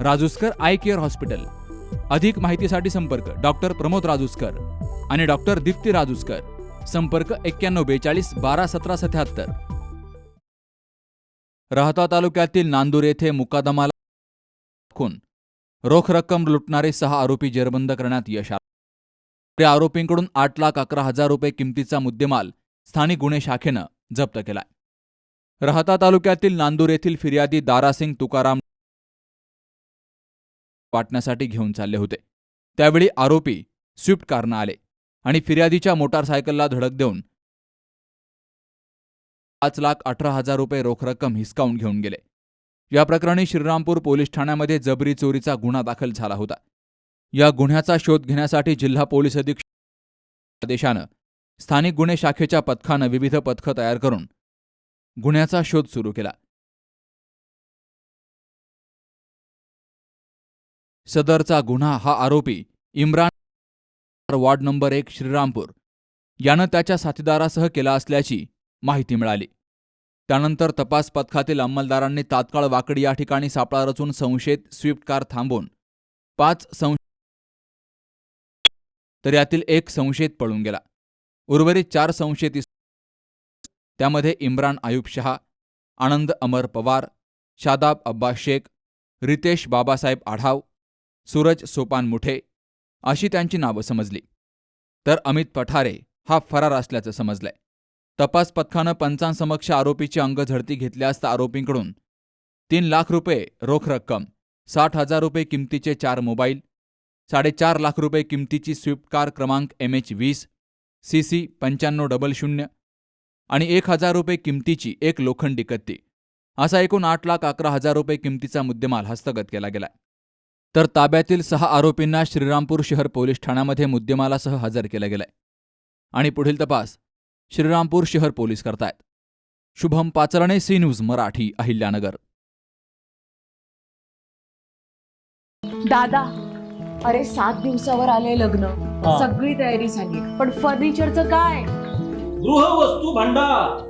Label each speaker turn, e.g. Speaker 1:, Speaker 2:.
Speaker 1: Rajuskar eye care hospital. अधिक माहितीसाठी संपर्क डॉक्टर प्रमोद राजूस्कर आणि डॉक्टर दीप्ती राजूस्कर. संपर्क एक्क्याण्णव बेचाळीस बारा सतरा सत्याहत्तर. राहता तालुक्यातील नांदूर येथे मुकादमाला खून. रोख रक्कम लुटणारे सहा आरोपी जेरबंद करण्यात यश आले. आरोपींकडून आठ लाख अकरा हजार रुपये किमतीचा मुद्देमाल स्थानिक गुन्हे शाखेनं जप्त केलाय. राहता तालुक्यातील नांदूर येथील फिर्यादी दारासिंग तुकाराम वाटण्यासाठी घेऊन चालले होते. त्यावेळी आरोपी स्विफ्ट कारनं आले आणि फिर्यादीच्या मोटारसायकलला धडक देऊन पाच लाख अठरा हजार रुपये रोख रक्कम हिसकावून घेऊन गेले. या प्रकरणी श्रीरामपूर पोलीस ठाण्यामध्ये जबरी चोरीचा गुन्हा दाखल झाला होता. या गुन्ह्याचा शोध घेण्यासाठी जिल्हा पोलीस अधीक्षक आदेशानं स्थानिक गुन्हे शाखेच्या पथकानं विविध पथकं तयार करून गुन्ह्याचा शोध सुरू केला. सदरचा गुन्हा हा आरोपी इम्रान वॉर्ड नंबर एक श्रीरामपूर. यानं त्याच्या साथीदारासह केला असल्याची माहिती मिळाली. त्यानंतर तपास पथकातील अंमलदारांनी तात्काळ वाकडी या ठिकाणी सापळा रचून संशयित स्विफ्ट कार थांबवून पाच संश तर यातील एक संशयित पळून गेला. उर्वरित चार संशयित त्यामध्ये इम्रान आयुब शहा आनंद अमर पवार शादाब अब्बास शेख रितेश बाबासाहेब आढाव सूरज सोपान मुठे अशी त्यांची नावं समजली. तर अमित पठारे हा फरार असल्याचं समजलंय. तपास पथकानं पंचांसमक्ष आरोपीची अंग झडती घेतली असता आरोपींकडून तीन लाख रुपये रोख रक्कम साठ हजार रुपये किमतीचे चार मोबाईल साडेचार लाख रुपये किमतीची स्विफ्ट कार क्रमांक एम एच वीस सी सी पंच्याण्णव डबल शून्य आणि एक हजार रुपये किमतीची एक लोखंडी कत्ती. असा एकूण आठ लाख अकरा हजार रुपये किमतीचा मुद्देमाल हस्तगत केला गेलाय. तर ताब्यातील सहा आरोपींना श्रीरामपूर शहर पोलीस ठाण्यामध्ये मुद्देमालासह हजर केलं गेलंय. आणि पुढील तपास श्रीरामपूर शहर पोलीस करतायत. Shubham Pacharne C news Marathi Ahilyanagar.
Speaker 2: दादा अरे सात दिवसावर आले लग्न.
Speaker 3: हा.
Speaker 2: सगळी तयारी झाली पण फर्निचरचं काय?
Speaker 3: गृहवस्तू भांडार.